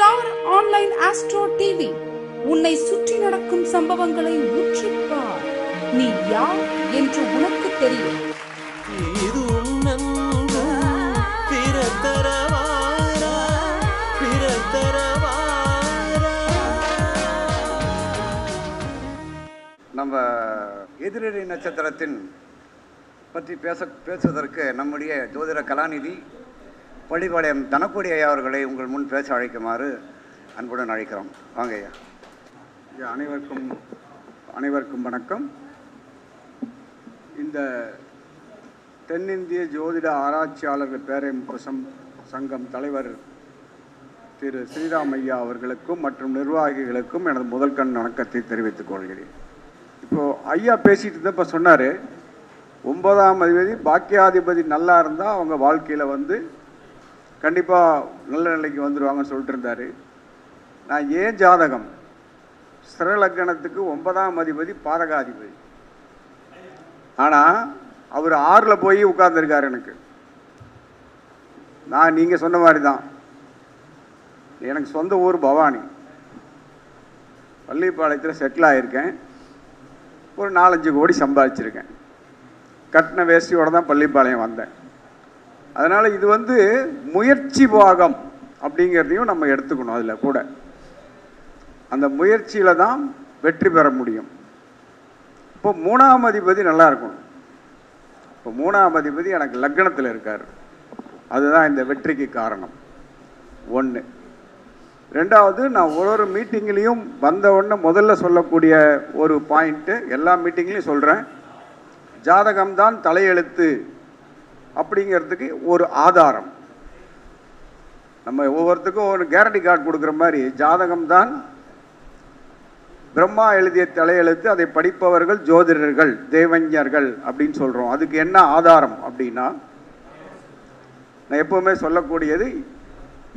Star online astro TV. உன்னை சுற்றி நடக்கும் சம்பவங்களை உற்றுப்பார் நீ யார் என்று உனக்கு தெரியும். இது உன்னன்பு பிறத்தரவாரா பிறத்தரவாரா? நம்ம எதிரடி நட்சத்திரத்தின் பற்றி பேச பேசுவதற்கு நம்முடைய ஜோதிட கலாநிதி பள்ளிப்பாளையம் தனக்குடி ஐயா அவர்களை உங்கள் முன் பேச அழைக்குமாறு அன்புடன் அழைக்கிறோம். வாங்க ஐயா. ஐயா, அனைவருக்கும் அனைவருக்கும் வணக்கம். இந்த தென்னிந்திய ஜோதிட ஆராய்ச்சியாளர்கள் பேரமைப்பு சம் சங்கம் தலைவர் திரு ஸ்ரீராம் ஐயா அவர்களுக்கும் மற்றும் நிர்வாகிகளுக்கும் எனது முதல் கண் வணக்கத்தை தெரிவித்துக் கொள்கிறேன். இப்போது ஐயா பேசிட்டு இருந்தப்ப சொன்னார் ஒன்பதாம் அதிபதி பாக்கியாதிபதி நல்லா இருந்தால் அவங்க வாழ்க்கையில் வந்து கண்டிப்பாக நல்ல நிலைக்கு வந்துடுவாங்கன்னு சொல்லிட்டு இருந்தார். நான் ஏன் ஜாதகம்? சிறலக்கணத்துக்கு ஒன்பதாம் அதிபதி பாதகாதிபதி. ஆனால் அவர் ஆறில் போய் உட்கார்ந்துருக்கார் எனக்கு. நான் நீங்கள் சொன்ன மாதிரி தான் எனக்கு சொந்த ஊர் பவானி. பள்ளிப்பாளையத்தில் செட்டில் ஆகியிருக்கேன் ஒரு நாலஞ்சு கோடி சம்பாதிச்சிருக்கேன். கட்டின வேஷ்டியோடு தான் பள்ளிப்பாளையம் வந்தேன். அதனால் இது வந்து முயற்சி பாகம் அப்படிங்கிறதையும் நம்ம எடுத்துக்கணும் அதில் கூட. அந்த முயற்சியில் தான் வெற்றி பெற முடியும். இப்போ மூணாம் அதிபதி நல்லா இருக்கணும். இப்போ மூணாம் அதிபதி எனக்கு லக்னத்தில் இருக்கார். அதுதான் இந்த வெற்றிக்கு காரணம். ஒன்று ரெண்டாவது நான் ஒரு ஒரு மீட்டிங்லேயும் வந்த உடனே முதல்ல சொல்லக்கூடிய ஒரு பாயிண்ட்டு எல்லா மீட்டிங்லேயும் சொல்கிறேன் ஜாதகம்தான் தலையெழுத்து அப்படிங்கிறதுக்கு ஒரு ஆதாரம். நம்ம ஒவ்வொருத்துக்கும் ஒரு கேரண்டி கார்டு கொடுக்குற மாதிரி ஜாதகம்தான் பிரம்மா எழுதிய தலையெழுத்து அதை படிப்பவர்கள் ஜோதிடர்கள் தேவஞர்கள் அப்படின்னு சொல்கிறோம் அதுக்கு என்ன ஆதாரம் அப்படின்னா நான் எப்பவுமே சொல்லக்கூடியது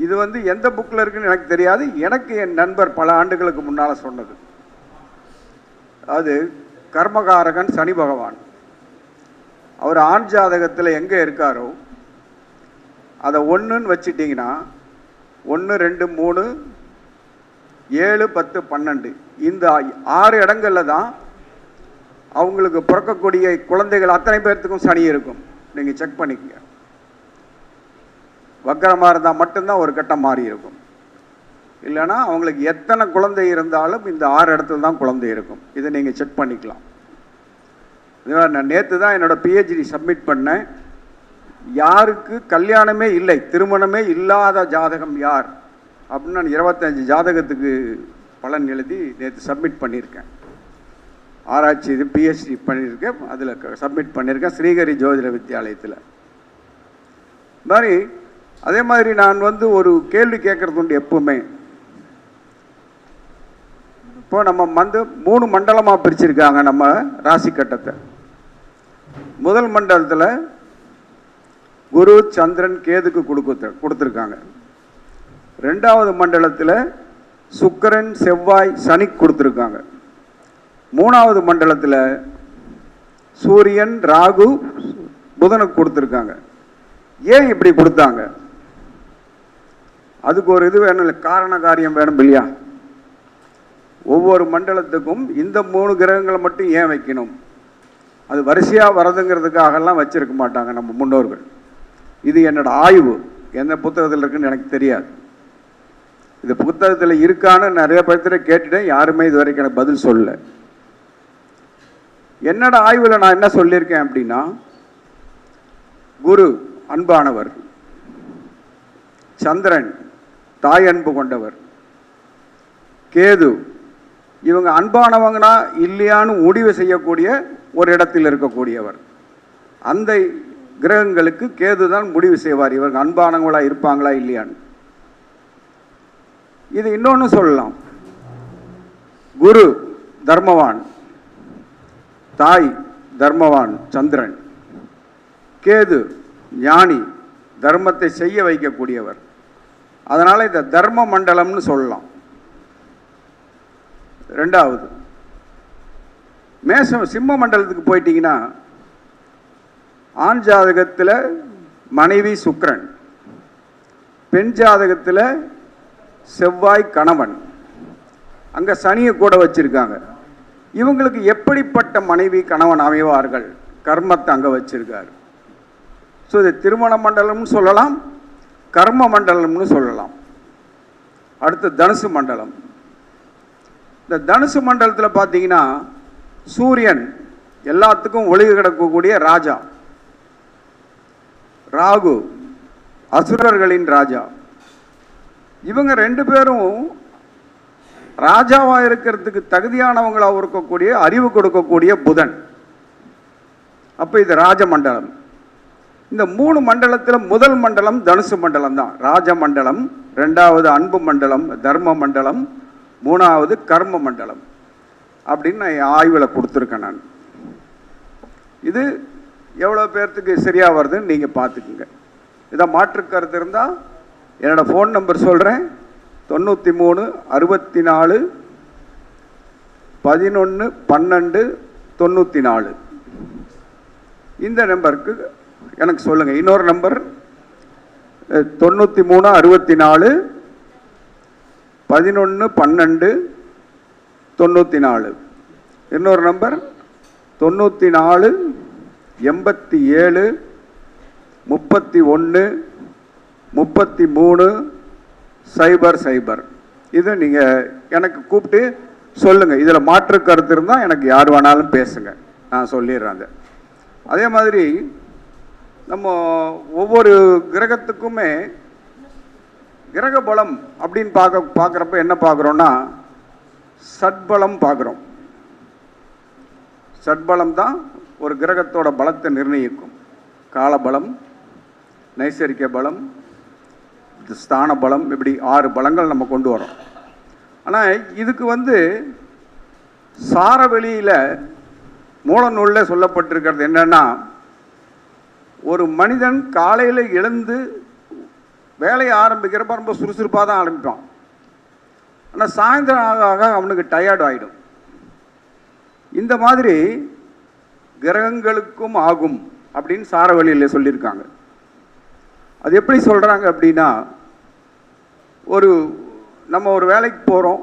இது வந்து எந்த புக்கில் இருக்குன்னு எனக்கு தெரியாது. எனக்கு என் நண்பர் பல ஆண்டுகளுக்கு முன்னால் சொன்னது. அது கர்மகாரகன் சனி பகவான். அவர் ஆண் ஜாதகத்தில் எங்கே இருக்காரோ அதை ஒன்றுன்னு வச்சிட்டிங்கன்னா ஒன்று ரெண்டு மூணு ஏழு பத்து பன்னெண்டு இந்த ஆறு இடங்களில் தான் அவங்களுக்கு பிறக்கக்கூடிய குழந்தைகள் அத்தனை பேர்த்துக்கும் சனி இருக்கும். நீங்கள் செக் பண்ணிக்கங்க. வக்கரமாக இருந்தால் மட்டும்தான் ஒரு கட்டம் மாறி இருக்கும். இல்லைன்னா அவங்களுக்கு எத்தனை குழந்தை இருந்தாலும் இந்த ஆறு இடத்துல தான் குழந்தை இருக்கும். இதை நீங்கள் செக் பண்ணிக்கலாம். இதனால் நான் நேற்று தான் என்னோட பிஹெச்டி சப்மிட் பண்ணேன். யாருக்கு கல்யாணமே இல்லை திருமணமே இல்லாத ஜாதகம் யார்? அப்படின்னு நான் இருபத்தஞ்சு ஜாதகத்துக்கு பலன் எழுதி நேற்று சப்மிட் பண்ணியிருக்கேன். ஆராய்ச்சி இது பிஹெச்டி பண்ணியிருக்கேன். அதில் சப்மிட் பண்ணியிருக்கேன் ஸ்ரீகரி ஜோதிட வித்யாலயத்தில். மாதிரி அதே மாதிரி நான் வந்து ஒரு கேள்வி கேட்குறது உண்டு எப்பவுமே. இப்போ நம்ம வந்து மூணு மண்டலமாக பிரிச்சிருக்காங்க நம்ம ராசி கட்டத்தை. முதல் மண்டலத்தில் குரு சந்திரன் கேதுக்கு கொடுக்க கொடுத்துருக்காங்க. ரெண்டாவது மண்டலத்தில் சுக்கரன் செவ்வாய் சனி கொடுத்துருக்காங்க. மூணாவது மண்டலத்தில் சூரியன் ராகு புதனுக்கு கொடுத்துருக்காங்க. ஏன் இப்படி கொடுத்தாங்க? அதுக்கு ஒரு இது வேணும் இல்லை காரண காரியம் வேணும் இல்லையா? ஒவ்வொரு மண்டலத்துக்கும் இந்த மூணு கிரகங்களை மட்டும் ஏன் வைக்கணும்? அது வரிசையாக வரதுங்கிறதுக்காகலாம் வச்சிருக்க மாட்டாங்க நம்ம முன்னோர்கள். இது என்னோட ஆய்வு. எந்த புத்தகத்தில் இருக்குன்னு எனக்கு தெரியாது. இது புத்தகத்தில் இருக்கான்னு நிறைய பேர்த்திட்ட கேட்டுட்டேன். யாருமே இது வரைக்கும் எனக்கு பதில் சொல்லல. என்னோட ஆய்வில் நான் என்ன சொல்லியிருக்கேன் அப்படின்னா குரு அன்பானவர் சந்திரன் தாய் அன்பு கொண்டவர் கேது இவங்க அன்பானவங்கனா இல்லையான்னு முடிவு செய்யக்கூடிய ஒரு இடத்தில் இருக்கக்கூடியவர். அந்த கிரகங்களுக்கு கேது தான் முடிவு செய்வார். இவங்க அன்பானவங்களா இருப்பாங்களா இல்லையான்னு. இது இன்னொன்று சொல்லலாம். குரு தர்மவான் தாய் தர்மவான் சந்திரன் கேது ஞானி தர்மத்தை செய்ய வைக்கக்கூடியவர். அதனால் இந்த தர்ம மண்டலம்னு சொல்லலாம். ரெண்டாவது. மேசம் சிம்ம மண்டலத்துக்கு போயிட்டீங்கன்னா ஆண் ஜாதகத்தில் மனைவி சுக்ரன் பெண் ஜாதகத்தில் செவ்வாய் கணவன். அங்கே சனியை கூட வச்சிருக்காங்க. இவங்களுக்கு எப்படிப்பட்ட மனைவி கணவன் அமைவார்கள்? கர்மத்தை அங்கே வச்சிருக்காரு. ஸோ இது திருமண மண்டலம்னு சொல்லலாம் கர்ம மண்டலம்னு சொல்லலாம். அடுத்து தனுசு மண்டலம். இந்த தனுசு மண்டலத்தில் பார்த்தீங்கன்னா சூரியன் எல்லாத்துக்கும் ஒளிவு கிடக்கக்கூடிய ராஜா. ராகு அசுரர்களின் ராஜா. இவங்க ரெண்டு பேரும் ராஜாவாக இருக்கிறதுக்கு தகுதியானவங்களாக இருக்கக்கூடிய அறிவு கொடுக்கக்கூடிய புதன். அப்போ இது ராஜமண்டலம் இந்த மூணு மண்டலத்தில் முதல் மண்டலம் தனுசு மண்டலம் தான் ராஜ மண்டலம் ரெண்டாவது அன்பு மண்டலம் தர்ம மண்டலம் மூணாவது கர்ம மண்டலம் அப்படின்னு நான் என் ஆய்வில் கொடுத்துருக்கேன் நான். இது எவ்வளோ பேர்த்துக்கு சரியாக வருதுன்னு நீங்கள் பார்த்துக்குங்க. இதை மாற்று கருத்து இருந்தால் என்னோடய ஃபோன் நம்பர் சொல்கிறேன் தொண்ணூற்றி மூணு அறுபத்தி நாலு பதினொன்று பன்னெண்டு தொண்ணூற்றி நாலு. இந்த நம்பருக்கு எனக்கு சொல்லுங்கள் இன்னொரு நம்பர் தொண்ணூற்றி மூணு அறுபத்தி நாலு பதினொன்று பன்னெண்டு தொண்ணூற்றி நாலு இன்னொரு நம்பர் தொண்ணூற்றி நாலு எண்பத்தி ஏழு முப்பத்தி ஒன்று முப்பத்தி மூணு சைபர் சைபர். இது நீங்கள் எனக்கு கூப்பிட்டு சொல்லுங்கள் இதில் மாற்று கருத்து இருந்தால் எனக்கு யார் வேணாலும் பேசுங்க. நான் சொல்லிடுறேன் அதை. அதே மாதிரி நம்ம ஒவ்வொரு கிரகத்துக்குமே கிரக பலம் அப்படின்னு பார்க்க பார்க்குறப்ப என்ன பார்க்குறோன்னா சட்பலம் பார்க்குறோம். சட்பலம் தான் ஒரு கிரகத்தோட பலத்தை நிர்ணயிக்கும். காலபலம் நைசரிக பலம் ஸ்தான பலம் இப்படி ஆறு பலங்கள் நம்ம கொண்டு வரோம். ஆனால் இதுக்கு வந்து சாரவெளியில் மூலநூலில் சொல்லப்பட்டிருக்கிறது என்னென்னா ஒரு மனிதன் காலையில் எழுந்து வேலையை ஆரம்பிக்கிறப்ப ரொம்ப சுறுசுறுப்பாக தான் ஆரம்பிப்பான். ஆனால் சாயந்தரம் ஆக ஆக அவனுக்கு டயர்ட் ஆகிடும் இந்த மாதிரி கிரகங்களுக்கும் ஆகும் அப்படின்னு சாரவழியில் சொல்லியிருக்காங்க. அது எப்படி சொல்கிறாங்க அப்படின்னா ஒரு நம்ம ஒரு வேலைக்கு போகிறோம்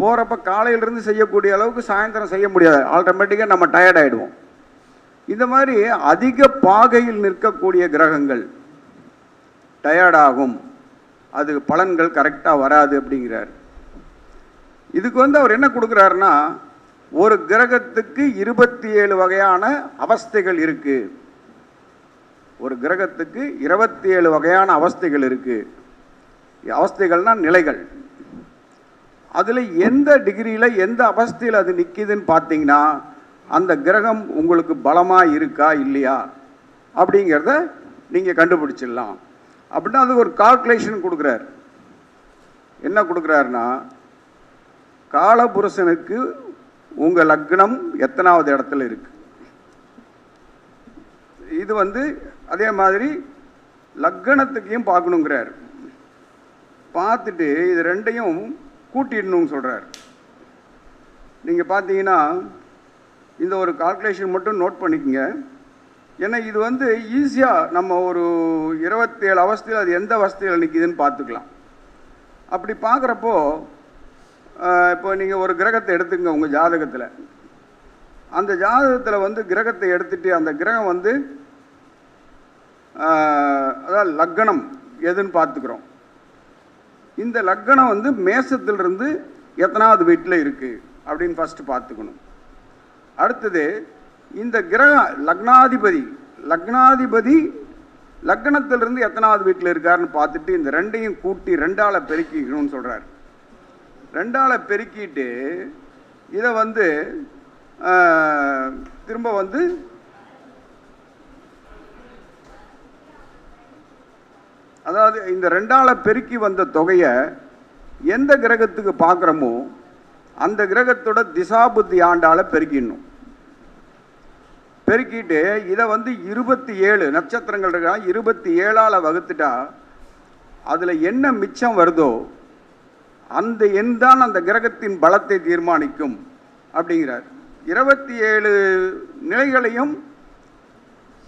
போகிறப்ப காலையிலேருந்து செய்யக்கூடிய அளவுக்கு சாயந்தரம் செய்ய முடியாது. ஆட்டோமேட்டிக்காக நம்ம டயர்ட் ஆகிடுவோம் இந்த மாதிரி அதிக பாகையில் நிற்கக்கூடிய கிரகங்கள் டயர்டாகும் அது பலன்கள் கரெக்டாக வராது அப்படிங்கிறார். இதுக்கு வந்து அவர் என்ன கொடுக்குறாருன்னா ஒரு கிரகத்துக்கு இருபத்தி ஏழு வகையான அவஸ்தைகள் இருக்கு. ஒரு கிரகத்துக்கு இருபத்தி ஏழு வகையான அவஸ்தைகள் இருக்கு. அவஸ்தைகள்னா நிலைகள். அதில் எந்த டிகிரியில் எந்த அவஸ்தையில் அது நிற்கிதுன்னு பார்த்தீங்கன்னா அந்த கிரகம் உங்களுக்கு பலமாக இருக்கா இல்லையா அப்படிங்கிறத நீங்கள் கண்டுபிடிச்சிடலாம். அப்படின்னா அது ஒரு கால்குலேஷன் கொடுக்குறார். என்ன கொடுக்குறாருன்னா காலபுருஷனுக்கு உங்கள் லக்னம் எத்தனாவது இடத்துல இருக்கு? இது வந்து அதே மாதிரி லக்கணத்துக்கையும் பார்க்கணுங்கிறார். பார்த்துட்டு இது ரெண்டையும் கூட்டிடணும்னு சொல்கிறார் நீங்கள் பார்த்தீங்கன்னா இந்த ஒரு கால்குலேஷன் மட்டும் நோட் பண்ணிக்கோங்க. ஏன்னா இது வந்து ஈஸியாக நம்ம ஒரு இருபத்தேழு அவஸ்தையில் அது எந்த அவஸ்தையில் நிற்கிதுன்னு பார்த்துக்கலாம். அப்படி பார்க்குறப்போ இப்போ நீங்கள் ஒரு கிரகத்தை எடுத்துங்க உங்கள் ஜாதகத்தில். அந்த ஜாதகத்தில் வந்து கிரகத்தை எடுத்துட்டு அந்த கிரகம் வந்து அதாவது லக்கணம் எதுன்னு பார்த்துக்கிறோம். இந்த லக்கணம் வந்து மேசத்திலிருந்து எத்தனாவது வீட்டில் இருக்குது அப்படின்னு ஃபஸ்ட்டு பார்த்துக்கணும். அடுத்தது இந்த கிரக லக்னாதிபதி லக்னாதிபதி லக்னத்திலிருந்து எத்தனாவது வீட்டில் இருக்காருன்னு பார்த்துட்டு இந்த ரெண்டையும் கூட்டி ரெண்டாளை பெருக்கிக்கணும்னு சொல்கிறார் ரெண்டாளை பெருக்கிட்டு இதை வந்து திரும்ப வந்து அதாவது இந்த ரெண்டால பெருக்கி வந்த தொகையை எந்த கிரகத்துக்கு பார்க்குறோமோ அந்த கிரகத்தோட திசாபுத்தி ஆண்டால் பெருக்கிடணும். பெருக்கிட்டு இதை வந்து இருபத்தி ஏழு நட்சத்திரங்கள் இருக்கா? இருபத்தி ஏழால் வகுத்துட்டா அதில் என்ன மிச்சம் வருதோ அந்த எண் தான் அந்த கிரகத்தின் பலத்தை தீர்மானிக்கும் அப்படிங்கிறார். இருபத்தி ஏழு நிலைகளையும்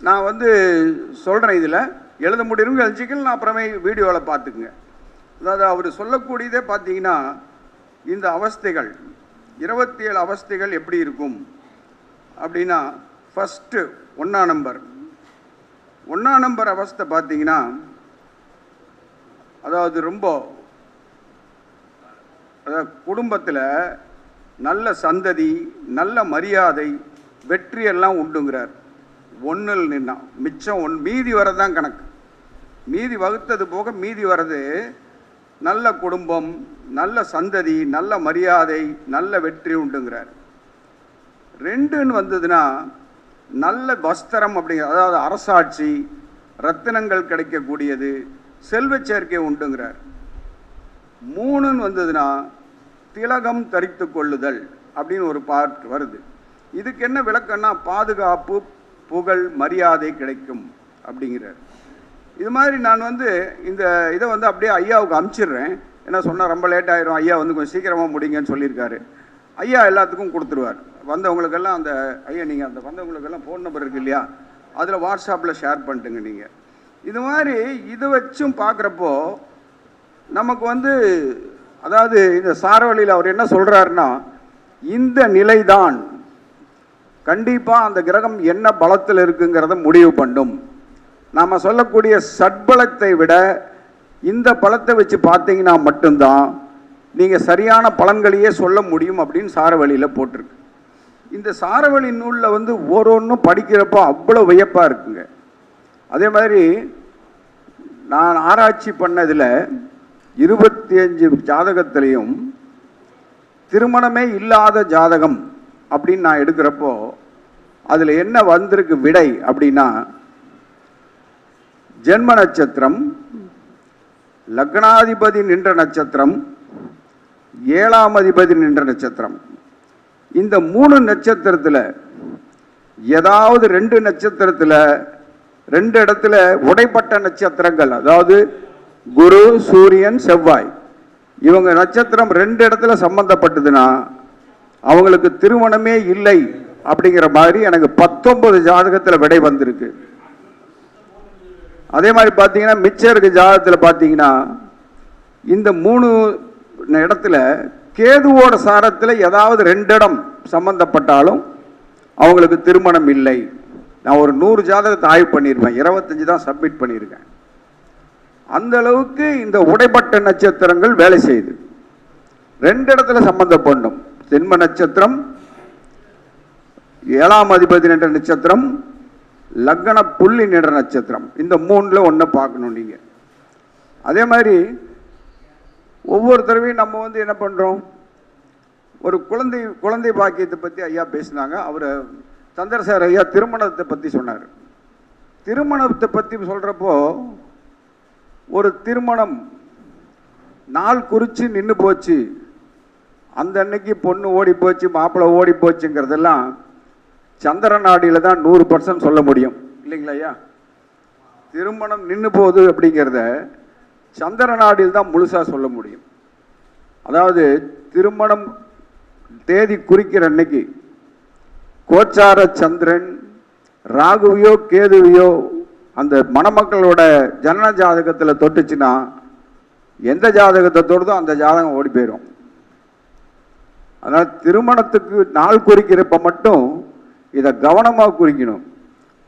நான் வந்து சொல்கிறேன் இதில். எழுத முடியும் எழுச்சிக்கல் நான் அப்புறமே வீடியோவில் பார்த்துக்குங்க. அதாவது அவர் சொல்லக்கூடியதே பார்த்தீங்கன்னா இந்த அவஸ்தைகள் இருபத்தி ஏழு அவஸ்தைகள் எப்படி இருக்கும்? அப்படின்னா ஃபஸ்ட்டு ஒன்றா நம்பர் ஒன்றா நம்பர் அவஸ்தை பார்த்தீங்கன்னா அதாவது ரொம்ப அதாவது குடும்பத்தில் நல்ல சந்ததி நல்ல மரியாதை வெற்றியெல்லாம் உண்டுங்கிறார். ஒன்றில் நின்னா மிச்சம் ஒன் மீதி வரதான் கணக்கு. மீதி வகுத்தது போக மீதி வர்றது நல்ல குடும்பம் நல்ல சந்ததி நல்ல மரியாதை நல்ல வெற்றி உண்டுங்கிறார். ரெண்டுன்னு வந்ததுன்னா நல்ல வஸ்திரம் அப்படிங்கிற அதாவது அரசாட்சி ரத்தினங்கள் கிடைக்கக்கூடியது செல்வ சேர்க்கை உண்டுங்கிறார். மூணுன்னு வந்ததுன்னா திலகம் தரித்து கொள்ளுதல் அப்படின்னு ஒரு பார்ட் வருது. இதுக்கு என்ன விளக்கம்னா பாதுகாப்பு புகழ் மரியாதை கிடைக்கும் அப்படிங்கிறார். இது மாதிரி நான் வந்து இந்த இதை வந்து அப்படியே ஐயாவுக்கு அமுச்சிடுறேன். ஏன்னா சொன்னால் ரொம்ப லேட் ஆயிரும். ஐயா வந்து கொஞ்சம் சீக்கிரமாக முடிங்கன்னு சொல்லியிருக்காரு. ஐயா எல்லாத்துக்கும் கொடுத்துருவார். வந்தவங்களுக்கெல்லாம் அந்த ஐயா நீங்கள் அந்த வந்தவங்களுக்கெல்லாம் ஃபோன் நம்பர் இருக்கு இல்லையா? அதில் வாட்ஸ்அப்பில் ஷேர் பண்ணிட்டுங்க நீங்கள் இது மாதிரி இதை வச்சும் பார்க்குறப்போ நமக்கு வந்து அதாவது இந்த சாரவழியில் அவர் என்ன சொல்கிறாருன்னா இந்த நிலைதான். கண்டிப்பாக அந்த கிரகம் என்ன பலத்தில் இருக்குங்கிறத முடிவு பண்ணும். நாம் சொல்லக்கூடிய சட்பலத்தை விட இந்த பலத்தை வச்சு பார்த்தீங்கன்னா மட்டும்தான் நீங்கள் சரியான பலன்களையே சொல்ல முடியும் அப்படின்னு சாரவழியில் போட்டிருக்கு. இந்த சாரவழி நூலில் வந்து ஒவ்வொன்றும் படிக்கிறப்போ அவ்வளோ வியப்பாக இருக்குங்க. அதே மாதிரி நான் ஆராய்ச்சி பண்ணதில் இருபத்தி அஞ்சு ஜாதகத்திலையும் திருமணமே இல்லாத ஜாதகம் அப்படின்னு நான் எடுக்கிறப்போ அதில் என்ன வந்திருக்கு விடை அப்படின்னா ஜென்ம நட்சத்திரம் லக்னாதிபதி நின்ற நட்சத்திரம் ஏழாம் அதிபதி நின்ற நட்சத்திரம். இந்த மூணு நட்சத்திரத்தில் ஏதாவது ரெண்டு நட்சத்திரத்தில் ரெண்டு இடத்துல உடைப்பட்ட நட்சத்திரங்கள் அதாவது குரு சூரியன் செவ்வாய். இவங்க நட்சத்திரம் ரெண்டு இடத்துல சம்பந்தப்பட்டதுன்னா அவங்களுக்கு திருமணமே இல்லை அப்படிங்கிற மாதிரி எனக்கு பத்தொன்பது ஜாதகத்தில் விடை வந்திருக்கு. அதே மாதிரி பார்த்தீங்கன்னா மிச்சம் இருக்க ஜாதகத்தில் பார்த்தீங்கன்னா இந்த மூணு இடத்துல கேதுவோட சாரத்தில் ஏதாவது ரெண்டிடம் சம்மந்தப்பட்டாலும் சம்பந்தப்பட்டாலும் அவங்களுக்கு திருமணம் இல்லை. நான் ஒரு நூறு ஜாதகத்தை ஆய்வு பண்ணியிருப்பேன். இருபத்தஞ்சி தான் சப்மிட் பண்ணியிருக்கேன். அந்த அளவுக்கு இந்த உடைப்பட்ட நட்சத்திரங்கள் வேலை செய்யுது. ரெண்டு இடத்துல சம்பந்தப்படணும் ஜென்ம நட்சத்திரம் ஏழாம் அதிபதி நின்ற நட்சத்திரம் லக்ன புள்ளி நின்ற நட்சத்திரம். இந்த மூணில் ஒன்று பார்க்கணும் நீங்கள் அதே மாதிரி ஒவ்வொரு தடவையும் நம்ம வந்து என்ன பண்ணுறோம் ஒரு குழந்தை குழந்தை பாக்கியத்தை பற்றி ஐயா பேசினாங்க. அவர் சந்திரசேகர் ஐயா திருமணத்தை பற்றி சொன்னார். திருமணத்தை பற்றி சொல்கிறப்போ ஒரு திருமணம் நாள் குறித்து நின்று போச்சு. அந்த அன்னைக்கு பொண்ணு ஓடி போச்சு மாப்பிள்ளை ஓடி போச்சுங்கிறதெல்லாம் சந்திர நாடியில் தான் நூறு பர்சன்ட் சொல்ல முடியும். இல்லைங்களா ஐயா? திருமணம் நின்று போகுது அப்படிங்கிறத சந்திர நாடில் தான் முழுசாக சொல்ல முடியும். அதாவது திருமணம் தேதி குறிக்கிற அன்னைக்கு கோச்சார சந்திரன் ராகுவையோ கேதுவையோ அந்த மணமக்களோட ஜனன ஜாதகத்தில் தொட்டுச்சுன்னா எந்த ஜாதகத்தை தொடுதோ அந்த ஜாதகம் ஓடி போயிடும் அதனால் திருமணத்துக்கு நாள் குறிக்கிறப்ப மட்டும் இதை கவனமாக குறிக்கணும்.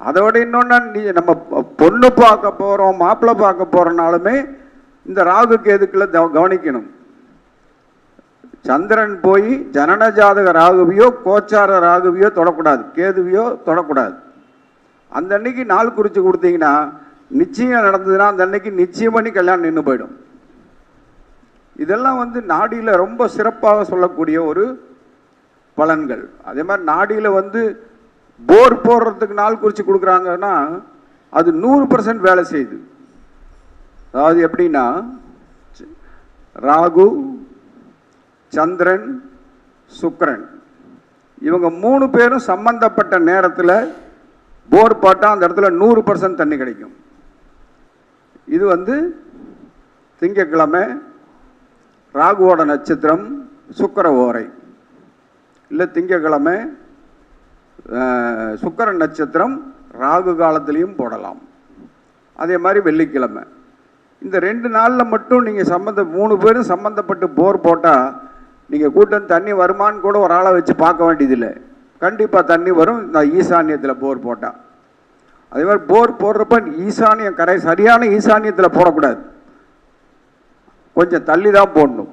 அதோட இன்னொன்று நீ நம்ம பொண்ணு பார்க்க போகிறோம் மாப்பிள்ளை பார்க்க போகிறனாலுமே இந்த ராகு கேதுக்களை கவனிக்கணும். சந்திரன் போய் ஜனன ஜாதக ராகுவியோ கோச்சார ராகுவியோ தொடக்கூடாது. கேதுவியோ தொடக்கூடாது. அந்த அன்னைக்கு நாள் குறித்து கொடுத்தீங்கன்னா நிச்சயம் நடந்ததுன்னா அந்த அன்னைக்கு நிச்சயம் பண்ணி கல்யாணம் நின்று போயிடும். இதெல்லாம் வந்து நாடியில் ரொம்ப சிறப்பாக சொல்லக்கூடிய ஒரு பலன்கள். அதே மாதிரி நாடியில் வந்து போர் போடுறதுக்கு நாள் குறித்து கொடுக்குறாங்கன்னா அது நூறு பர்சன்ட் வேலை செய்யுது. அதாவது எப்படின்னா ச- ராகு சந்திரன் சுக்கரன். இவங்க மூணு பேரும் சம்பந்தப்பட்ட நேரத்தில் போர் போட்டால் அந்த இடத்துல நூறு பர்சன்ட் தண்ணி கிடைக்கும். இது வந்து திங்கக்கிழமை ராகுவோட நட்சத்திரம் சுக்கர ஓரை. இல்லை திங்கக்கிழமை சுக்கர நட்சத்திரம் ராகு காலத்திலையும் போடலாம். அதே மாதிரி வெள்ளிக்கிழமை. இந்த ரெண்டு நாளில் மட்டும் நீங்கள் சம்மந்த மூணு பேரும் சம்மந்தப்பட்டு போர் போட்டால் நீங்கள் கூட்டம் தண்ணி வருமான்னு கூட ஒரு ஆளை வச்சு பார்க்க வேண்டியதில்லை. கண்டிப்பாக தண்ணி வரும். இந்த ஈசானியத்தில் போர் போட்டால் அதே மாதிரி போர் போடுறப்ப ஈசானியம் கரை சரியான ஈசானியத்தில் போடக்கூடாது. கொஞ்சம் தள்ளி தான் போடணும்.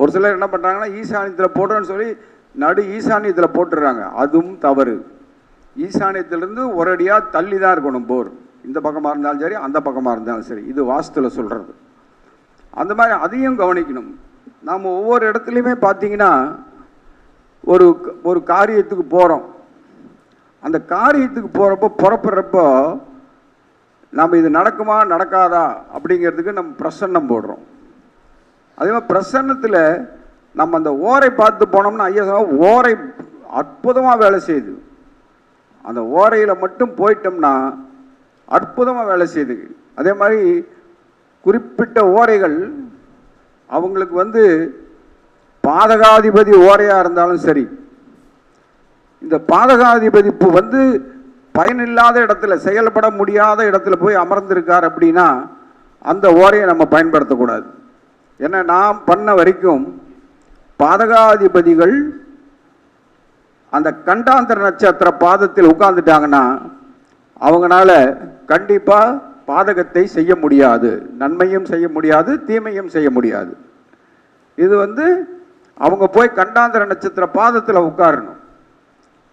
ஒரு சிலர் என்ன பண்ணுறாங்கன்னா ஈசானியத்தில் போடுறேன்னு சொல்லி நடு ஈசானியத்தில் போட்டுடுறாங்க அதுவும் தவறு. ஈசானியத்திலிருந்து ஒரு அடியாக தள்ளி தான் இருக்கணும் போர். இந்த பக்கமாக இருந்தாலும் சரி அந்த பக்கமாக இருந்தாலும் சரி. இது வாஸ்துவில் சொல்கிறது அந்த மாதிரி அதையும் கவனிக்கணும். நாம் ஒவ்வொரு இடத்துலையுமே பார்த்தீங்கன்னா ஒரு ஒரு காரியத்துக்கு போகிறோம் அந்த காரியத்துக்கு போகிறப்போ புறப்படுறப்போ நம்ம இது நடக்குமா நடக்காதா அப்படிங்கிறதுக்கு நம்ம பிரசன்னம் போடுறோம். அதே மாதிரி பிரசன்னத்தில் நம்ம அந்த ஓரை பார்த்து போனோம்னா ஐயா ஓரை அற்புதமாக வேலை செய்யுது. அந்த ஓரையில் மட்டும் போயிட்டோம்னா அற்புதமாக வேலை செய்யுது அதே மாதிரி குறிப்பிட்ட ஓரைகள் அவங்களுக்கு வந்து பாதகாதிபதி ஓரையாக இருந்தாலும் சரி. இந்த பாதகாதிபதிப்பு வந்து பயனில்லாத இடத்துல செயல்பட முடியாத இடத்துல போய் அமர்ந்திருக்கார் அப்படின்னா அந்த ஓரையை நம்ம பயன்படுத்தக்கூடாது. ஏன்னா நாம் பண்ண வரைக்கும் பாதகாதிபதிகள் அந்த கண்டாந்திர நட்சத்திர பாதத்தில் உட்கார்ந்துட்டாங்கன்னா அவங்களால கண்டிப்பாக பாதகத்தை செய்ய முடியாது. நன்மையும் செய்ய முடியாது தீமையும் செய்ய முடியாது. இது வந்து அவங்க போய் கண்டாந்திர நட்சத்திர பாதத்தில் உட்காரணும்.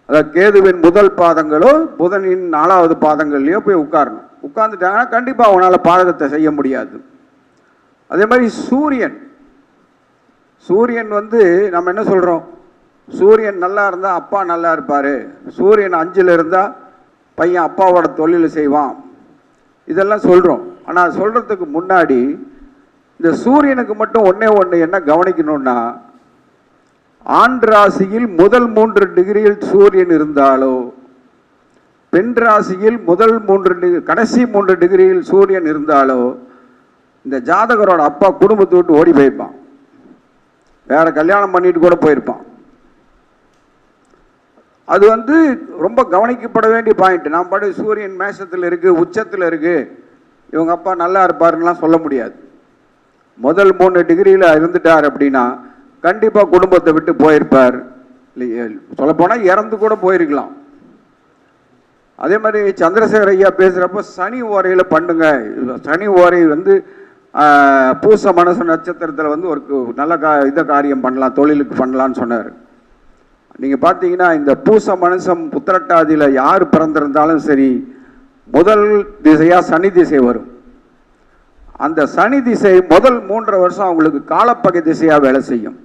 அதாவது கேதுவின் முதல் பாதங்களோ புதனின் நாலாவது பாதங்கள்லையோ போய் உட்காரணும். உட்கார்ந்துட்டாங்கன்னா கண்டிப்பாக அவனால் பாதகத்தை செய்ய முடியாது. அதே மாதிரி சூரியன். சூரியன் வந்து நம்ம என்ன சொல்கிறோம் சூரியன் நல்லா இருந்தால் அப்பா நல்லா இருப்பார். சூரியன் அஞ்சில் இருந்தால் பையன் அப்பாவோட தொழில் செய்வான். இதெல்லாம் சொல்கிறோம் ஆனால் சொல்கிறதுக்கு முன்னாடி இந்த சூரியனுக்கு மட்டும் ஒன்றே ஒன்று என்ன கவனிக்கணும்னா ஆண் ராசியில் முதல் மூன்று டிகிரியில் சூரியன் இருந்தாலோ பெண் ராசியில் முதல் மூன்று டிகிரி கடைசி மூன்று டிகிரியில் சூரியன் இருந்தாலோ இந்த ஜாதகரோட அப்பா குடும்பத்தை விட்டு ஓடி போயிருப்பான். வேறு கல்யாணம் பண்ணிட்டு கூட போயிருப்பான். அது வந்து ரொம்ப கவனிக்கப்பட வேண்டிய பாயிண்ட் நான் பாடு சூரியன் மேஷத்தில் இருக்குது உச்சத்தில் இருக்குது இவங்க அப்பா நல்லா இருப்பாருன்னுலாம் சொல்ல முடியாது. முதல் மூணு டிகிரியில் இருந்துட்டார் அப்படின்னா கண்டிப்பாக குடும்பத்தை விட்டு போயிருப்பார். சொல்லப்போனால் இறந்து கூட போயிருக்கலாம். அதே மாதிரி சந்திரசேகர் ஐயா பேசுகிறப்போ சனி ஓரையில் பண்ணுங்க. சனி ஓரை வந்து பூச மனசு நட்சத்திரத்தில் வந்து ஒரு நல்ல கா இதை காரியம் பண்ணலாம் தொழிலுக்கு பண்ணலான்னு சொன்னார். நீங்கள் பார்த்தீங்கன்னா இந்த பூச மனுஷம் புத்திரட்டாதியில் யார் பிறந்திருந்தாலும் சரி முதல் திசையாக சனி திசை வரும். அந்த சனி திசை முதல் மூன்றரை வருஷம் அவங்களுக்கு காலப்பகை திசையாக வேலை செய்யும்.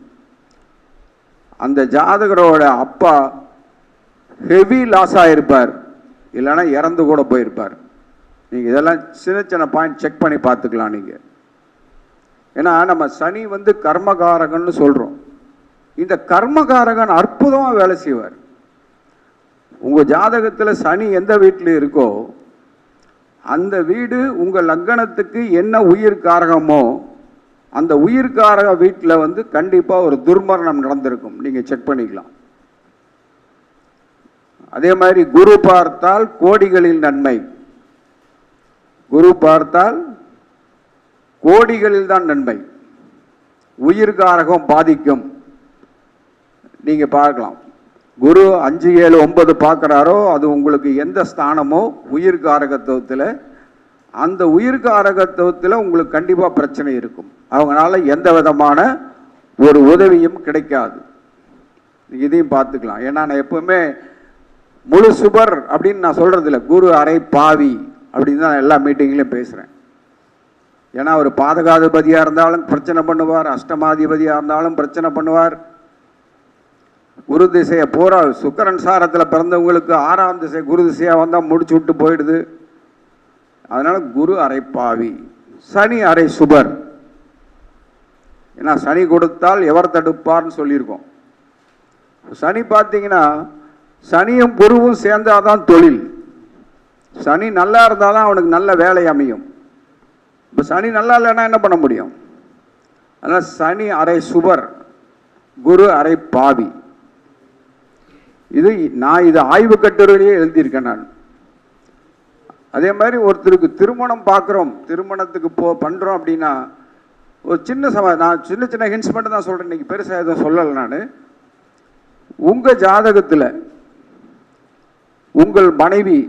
அந்த ஜாதகரோட அப்பா ஹெவி லாஸ் ஆகிருப்பார் இல்லைன்னா இறந்து கூட போயிருப்பார். நீங்கள் இதெல்லாம் சின்ன சின்ன பாயிண்ட் செக் பண்ணி பார்த்துக்கலாம் நீங்கள் ஏன்னா நம்ம சனி வந்து கர்மகாரகன்னு சொல்கிறோம் இந்த கர்மகாரகன் அற்புதமாக வேலை செய்வார். உங்கள் ஜாதகத்தில் சனி எந்த வீட்டில் இருக்கோ அந்த வீடு உங்கள் லக்கணத்துக்கு என்ன உயிர் காரகமோ அந்த உயிர் காரக வீட்டில் வந்து கண்டிப்பாக ஒரு துர்மரணம் நடந்திருக்கும். நீங்கள் செக் பண்ணிக்கலாம். அதே மாதிரி குரு பார்த்தால் கோடிகளில் நன்மை. குரு பார்த்தால் கோடிகளில் தான் நன்மை. உயிர்காரகம் பாதிக்கும். நீங்கள் பார்க்கலாம். குரு அஞ்சு ஏழு ஒன்பது பார்க்குறாரோ அது உங்களுக்கு எந்த ஸ்தானமோ உயிர் காரகத்துவத்தில் அந்த உயிர் காரகத்துவத்தில் உங்களுக்கு கண்டிப்பாக பிரச்சனை இருக்கும். அவங்களால எந்த விதமான ஒரு உதவியும் கிடைக்காது. இதையும் பார்த்துக்கலாம். ஏன்னா நான் எப்பவுமே முழு சுபர் அப்படின்னு நான் சொல்கிறதில்ல குரு அரை பாவி அப்படின்னு தான் நான் எல்லா மீட்டிங்லேயும் பேசுகிறேன் ஏன்னா அவர் பாதகாதிபதியாக இருந்தாலும் பிரச்சனை பண்ணுவார் அஷ்டமாதிபதியாக இருந்தாலும் பிரச்சனை பண்ணுவார். குரு திசையை பூரா சுக்கரன் சாரத்தில் பிறந்தவங்களுக்கு ஆறாம் திசை குரு திசையாக வந்தால் முடிச்சு விட்டு போயிடுது. அதனால் குரு அரைப்பாவி பாவி சனி அரை சுபர். ஏன்னா சனி கொடுத்தால் எவர் தடுப்பார்னு சொல்லியிருக்கோம். சனி பார்த்தீங்கன்னா சனியும் குருவும் சேர்ந்தாதான் தொழில். சனி நல்லா இருந்தால் தான் அவனுக்கு நல்ல வேலை அமையும். இப்போ சனி நல்லா இல்லைன்னா என்ன பண்ண முடியும்? அதனால் சனி அரை சுபர் குரு அரை பாவி. இது நான் இது ஆய்வு கட்டுரையிலேயே எழுதியிருக்கேன் நான். அதே மாதிரி ஒருத்தருக்கு திருமணம் பார்க்குறோம் திருமணத்துக்கு போ பண்ணுறோம் அப்படின்னா ஒரு சின்ன சம நான் சின்ன சின்ன ஹிண்ட்ஸ் மட்டும் தான் சொல்கிறேன் இன்றைக்கி பெருசாக எதுவும் சொல்லலை நான். உங்கள் ஜாதகத்தில் உங்கள் மனைவி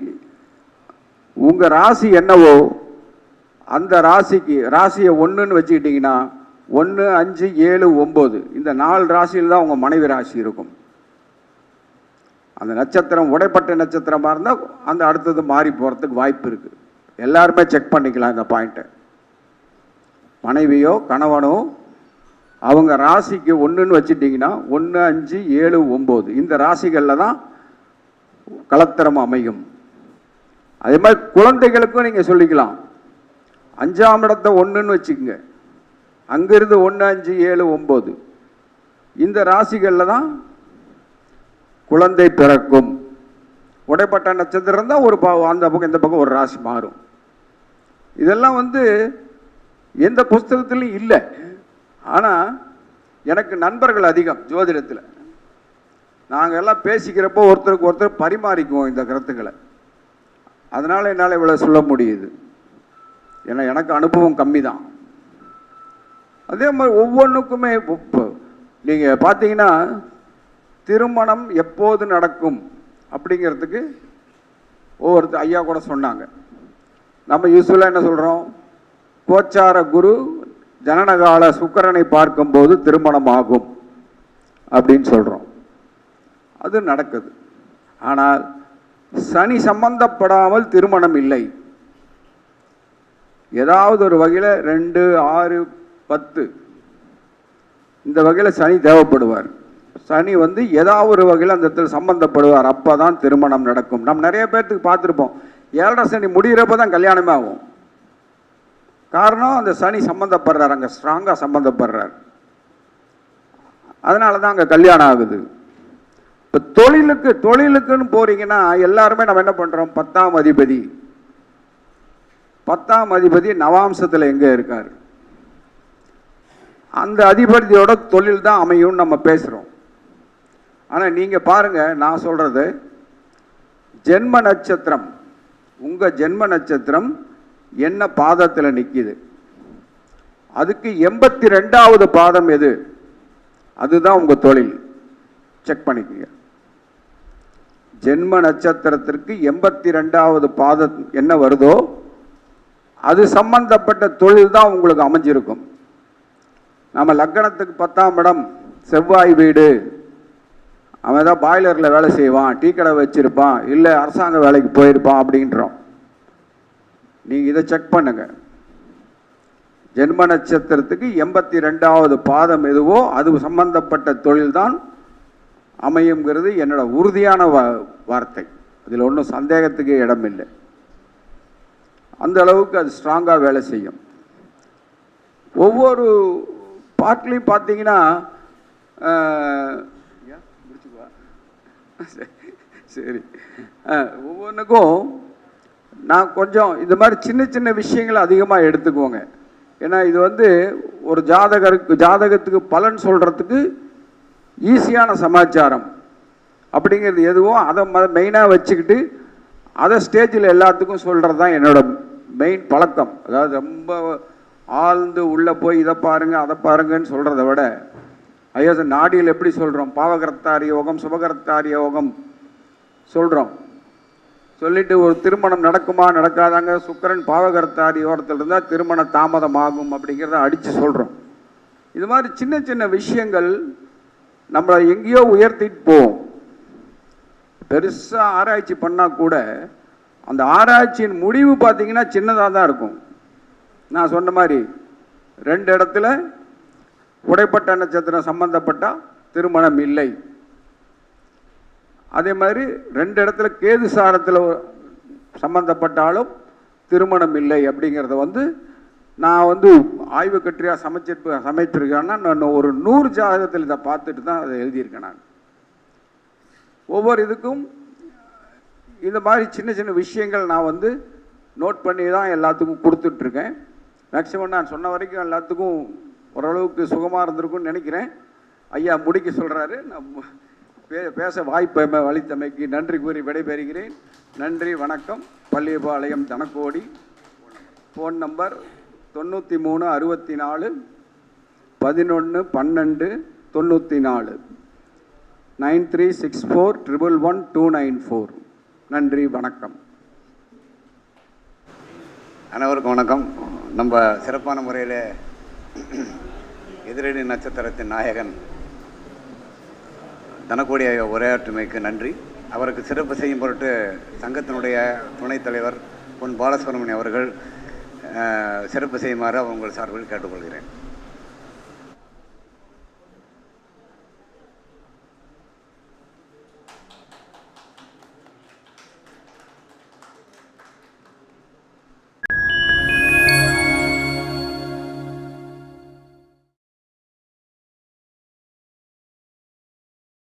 உங்கள் ராசி என்னவோ அந்த ராசிக்கு ராசியை ஒன்றுன்னு வச்சுக்கிட்டிங்கன்னா ஒன்று அஞ்சு ஏழு ஒம்பது இந்த நாலு ராசியில் தான் உங்கள் மனைவி ராசி இருக்கும். அந்த நட்சத்திரம் உடைப்பட்ட நட்சத்திரமாக இருந்தால் அந்த அடுத்தது மாறி போகிறதுக்கு வாய்ப்பு இருக்குது எல்லாருமே செக் பண்ணிக்கலாம் இந்த பாயிண்ட்டை மனைவியோ கணவனோ அவங்க ராசிக்கு ஒன்றுன்னு வச்சுட்டிங்கன்னா ஒன்று அஞ்சு ஏழு ஒம்பது இந்த ராசிகளில் தான் கலத்திரம் அமையும். அதே மாதிரி குழந்தைகளுக்கும் நீங்கள் சொல்லிக்கலாம். அஞ்சாம் இடத்த ஒன்றுன்னு வச்சுக்கோங்க. அங்கேருந்து ஒன்று அஞ்சு ஏழு ஒம்பது இந்த ராசிகளில் தான் குழந்தை பிறக்கும். உடைப்பட்ட நட்சத்திரம் தான் ஒரு பா அந்த பக்கம் இந்த பக்கம் ஒரு ராசி மாறும். இதெல்லாம் வந்து எந்த புஸ்தகத்துலையும் இல்லை. ஆனால் எனக்கு நண்பர்கள் அதிகம் ஜோதிடத்தில். நாங்கள் எல்லாம் பேசிக்கிறப்போ ஒருத்தருக்கு ஒருத்தர் பரிமாறிக்குவோம் இந்த கருத்துக்களை. அதனால் என்னால் இவ்வளோ சொல்ல முடியுது. ஏன்னா எனக்கு அனுபவம் கம்மி தான் அதே மாதிரி ஒவ்வொன்றுக்குமே நீங்கள் பார்த்தீங்கன்னா திருமணம் எப்போது நடக்கும் அப்படிங்கிறதுக்கு ஒவ்வொருத்தர் ஐயா கூட சொன்னாங்க. நம்ம யூஸ்வலாக என்ன சொல்கிறோம் கோச்சார குரு ஜனனகால சுக்கரனை பார்க்கும்போது திருமணம் ஆகும் அப்படின்னு சொல்கிறோம் அது நடக்குது. ஆனால் சனி சம்பந்தப்படாமல் திருமணம் இல்லை. ஏதாவது ஒரு வகையில் ரெண்டு ஆறு பத்து. இந்த வகையில் சனி தேவைப்படுவார். சனி வந்து ஏதாவது ஒரு வகையில் அந்த இடத்துல சம்மந்தப்படுவார் அப்போ தான் திருமணம் நடக்கும். நம்ம நிறைய பேர்த்துக்கு பார்த்துருப்போம். ஏழரை சனி முடிகிறப்ப தான் கல்யாணமே ஆகும். காரணம் அந்த சனி சம்மந்தப்படுறார் அங்கே ஸ்ட்ராங்காக சம்மந்தப்படுறார் அதனால தான் அங்கே கல்யாணம் ஆகுது. இப்போ தொழிலுக்கு தொழிலுக்குன்னு போகிறீங்கன்னா எல்லாருமே நம்ம என்ன பண்ணுறோம் பத்தாம் அதிபதி. பத்தாம் அதிபதி நவாம்சத்தில் எங்கே இருக்கார்? அந்த அதிபதியோட தொழில் தான் அமையும்னு நம்ம பேசுகிறோம் ஆனால் நீங்கள் பாருங்கள் நான் சொல்கிறது ஜென்ம நட்சத்திரம் உங்கள் ஜென்ம நட்சத்திரம் என்ன பாதத்தில் நிற்கிது அதுக்கு எண்பத்தி ரெண்டாவது பாதம் எது? அதுதான் உங்கள் தொழில். செக் பண்ணிக்கங்க. ஜென்ம நட்சத்திரத்திற்கு எண்பத்தி ரெண்டாவது பாதம் என்ன வருதோ அது சம்பந்தப்பட்ட தொழில் தான் உங்களுக்கு அமைஞ்சிருக்கும். நம்ம லக்கணத்துக்கு பத்தாம் இடம் செவ்வாய் வீடு. அவன் தான் பாய்லரில் வேலை செய்வான் டீ கடை வச்சிருப்பான் இல்லை அரசாங்க வேலைக்கு போயிருப்பான் அப்படின்றோம். நீங்கள் இதை செக் பண்ணுங்க. ஜென்ம நட்சத்திரத்துக்கு எண்பத்தி ரெண்டாவது பாதம் எதுவோ அது சம்பந்தப்பட்ட தொழில்தான் அமையுங்கிறது என்னோட உறுதியான வ வார்த்தை. அதில் ஒன்றும் சந்தேகத்துக்கு இடம் இல்லை அந்த அளவுக்கு அது ஸ்ட்ராங்காக வேலை செய்யும். ஒவ்வொரு பார்ட்லையும் பார்த்தீங்கன்னா சரி, சரி ஒவ்வொன்றுக்கும் நான் கொஞ்சம் இந்த மாதிரி சின்ன சின்ன விஷயங்களை அதிகமாக எடுத்துக்குவோங்க. ஏன்னா இது வந்து ஒரு ஜாதகருக்கு ஜாதகத்துக்கு பலன் சொல்கிறதுக்கு ஈஸியான சமாச்சாரம். அப்படிங்கிறது எதுவோ அதை மெயினாக வச்சுக்கிட்டு அதை ஸ்டேஜில் எல்லாத்துக்கும் சொல்கிறது தான் என்னோட மெயின் பழக்கம். அதாவது ரொம்ப ஆழ்ந்து உள்ளே போய் இதை பாருங்கள் அதை பாருங்கன்னு சொல்கிறத விட ஐயா சார் நாடியில் எப்படி சொல்கிறோம் பாவகரத்தாரி யோகம் சுபகரத்தாரி யோகம் சொல்கிறோம் சொல்லிட்டு ஒரு திருமணம் நடக்குமா நடக்காதாங்க? சுக்கரன் பாவகரத்தாரி ஓரத்தில் இருந்தால் திருமண தாமதமாகும் அப்படிங்கிறத அடித்து சொல்கிறோம் இது மாதிரி சின்ன சின்ன விஷயங்கள் நம்மளை எங்கேயோ உயர்த்திட்டு போவோம் பெருசாக ஆராய்ச்சி பண்ணால் கூட அந்த ஆராய்ச்சியின் முடிவு பார்த்தீங்கன்னா சின்னதாக தான் இருக்கும். நான் சொன்ன மாதிரி ரெண்டு இடத்துல உடைப்பட்ட நட்சத்திரம் சம்பந்தப்பட்டால் திருமணம் இல்லை. அதே மாதிரி ரெண்டு இடத்துல கேது சாரத்தில் சம்பந்தப்பட்டாலும் திருமணம் இல்லை அப்படிங்கிறத வந்து நான் வந்து ஆய்வு கட்டுரையாக சமைச்சிருப்ப சமைச்சிருக்கேன்னா நான் ஒரு நூறு ஜாதகத்தில் இதை பார்த்துட்டு தான் அதை எழுதியிருக்கேன் நான். ஒவ்வொரு இதுக்கும் இந்த மாதிரி சின்ன சின்ன விஷயங்கள் நான் வந்து நோட் பண்ணி தான் எல்லாத்துக்கும் கொடுத்துட்ருக்கேன். மேக்ஸிமம் நான் சொன்ன வரைக்கும் எல்லாத்துக்கும் ஓரளவுக்கு சுகமாக இருந்திருக்கும்னு நினைக்கிறேன். ஐயா முடிக்க சொல்கிறாரு நான் பே பேச வாய்ப்பு அளித்தமைக்கு நன்றி கூறி விடைபெறுகிறேன். நன்றி வணக்கம். பள்ளிபாளையம் தனக்கோடி. ஃபோன் நம்பர் தொண்ணூற்றி மூணு அறுபத்தி நாலு பதினொன்று பன்னெண்டு தொண்ணூற்றி நாலு nine three six four triple one two nine four. நன்றி வணக்கம். அனைவருக்கும் வணக்கம். நம்ம சிறப்பான முறையில் எதிரணி நட்சத்திரத்தின் நாயகன் தனக்கூடிய உரையாற்றுமைக்கு நன்றி. அவருக்கு சிறப்பு செய்யும் பொருட்டு சங்கத்தினுடைய துணைத் தலைவர் பொன் பாலசுப்ரமணியம் அவர்கள் சிறப்பு செய்யுமாறு உங்கள் சார்பில் கேட்டுக்கொள்கிறேன்.